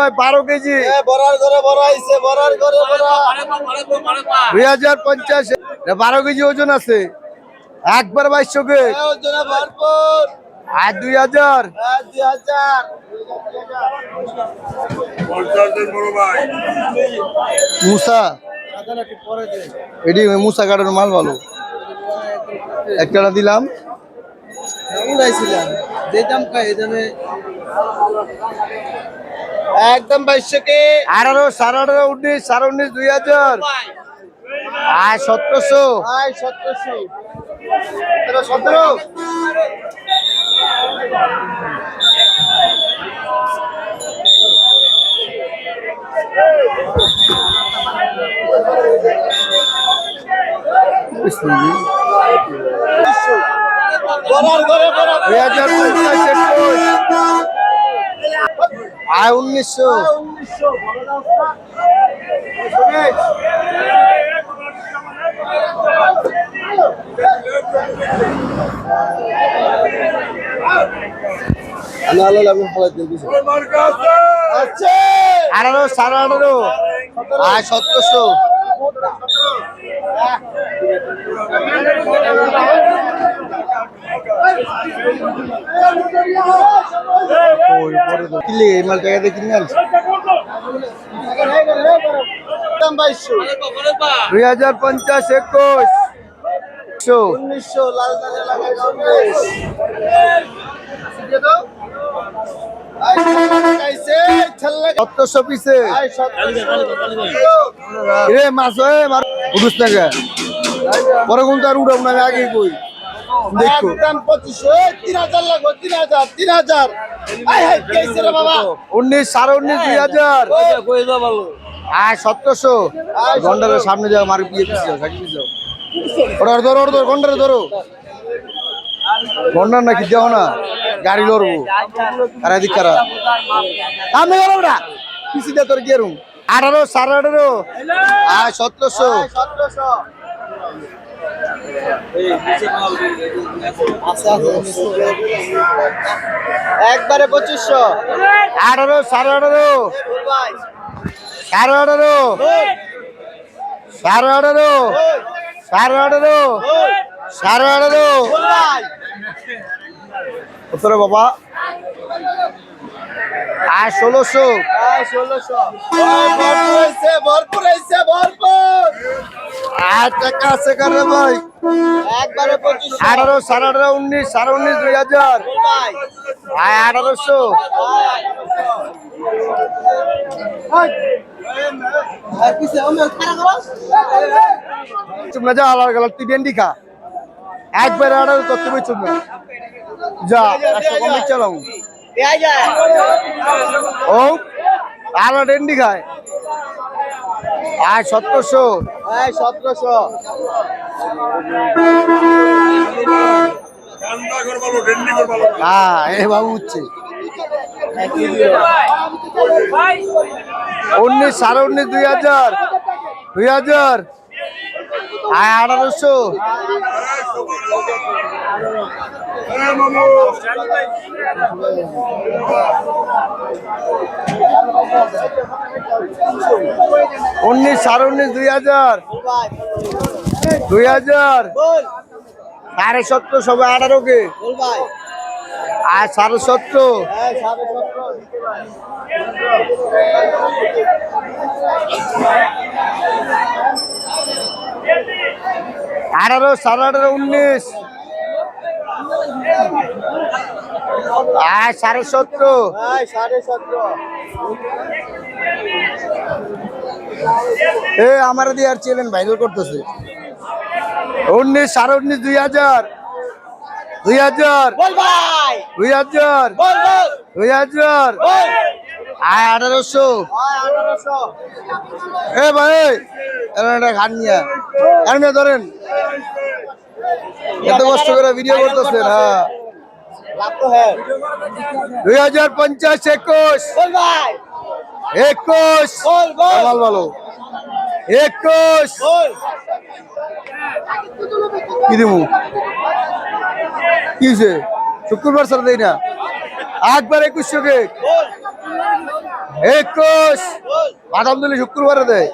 ভাই বারো কেজি। দুই হাজার পঞ্চাশ। বারো কেজি ওজন আছে। একবার বাইশশো কে আর দুই হাজার। মুসা। এটি মুসা মাল ভালো। একটা দিলাম। উড়াইছিলাম যে দাম খাই এই দামে? একদম বাইশশো কে আঠারো সাড়ে আঠারো উনিশ সাড়ে উনিশ দুই হাজার। আর সতেরোশো। আয় সতেরোশো। সতেরো। দুই হাজার পঞ্চাশ আর উনিশশো আচ্ছা। আঠারো সাড়ে আঠারো। আয় সতেরোশো। কিনলে এই মাল টাকা দিয়ে কিনে আনছি দুই হাজার পঞ্চাশ একুশ উনিশশো লাল পিসে হয় মার উঠুস না কে? পরে কোন তার উঠাম না আগে কই। দেখো। পঁচিশশো তিন হাজার লাগবে তিন হাজার তিন হাজার। আয় কেছে রে বাবা? উনিশ সাড়ে উনিশ দুই হাজার। সতেরোশো। গন্ডারের সামনে যাও মার বিয়ে পিছিয়ে যাও যাও ধরো ওরা ধরো গন্ডারে ধরো। গন্ডার নাকি দেও না গাড়ি লড়বো। আর এদিক কারা? আমি গেল ওরা পিছিয়ে দে তোর গেরুম আঠারো সাড়ে আঠারো। আর সতেরোশো। একবারে পঁচিশশো। আঠারো সাড়ে আঠারো। সাড়ে আঠারো। সাড়ে আঠারো। সাড়ে আঠারো। সাড়ে আঠারো। বাবা আর ষোলোশো ষোলোশো ভরপুর হয়েছে ভরপুর হয়েছে ভরপুর আর টাকা আছে কারে ভাই একবারে পঁচিশশো। আঠারো সাড়ে আঠারো উনিশ সাড়ে উনিশ দুই হাজার। ভাই। আর আঠারোশো। চুপ না যা আলাদা গেল তুই ডেন্ডি খা। একবার আঠারো তো তুমি চুপ না যা কম চালাও ও আলা ডেন্ডি খায়। আর সতেরোশো। সতেরোশো। হ্যাঁ এ বাবু উঠছে। উনিশ সাড়ে উনিশ দুই হাজার। দুই হাজার। আর আঠারোশো। উনিশ, সাড়ে উনিশ, দুই হাজার। দুই হাজার। সাড়ে সত্তর, সবাই আঠারো কে? আর সাড়ে সত্তর। আঠারো সাড়ে আঠারো উনিশ। আর সাড়ে সতেরো এ আমার দিয়ে আর চ্যানেল ভাইরাল করতেছে। উনিশ সাড়ে উনিশ দুই হাজার। দুই হাজার। দুই হাজার। দুই হাজার। আর আঠারোশো। এ ভাই এরকম একটা খান নিয়ে এরকম ধরেন। এত কষ্ট করে ভিডিও করতেছেন হ্যাঁ। দুই হাজার পঞ্চাশ একুশ। একুশ। ভালো ভালো। একুশ। কি দিব কি শুক্রবার স্যার দেই না। একবার একুশশো কে বল একুশ। বাদাম শুক্রবারে দেয়।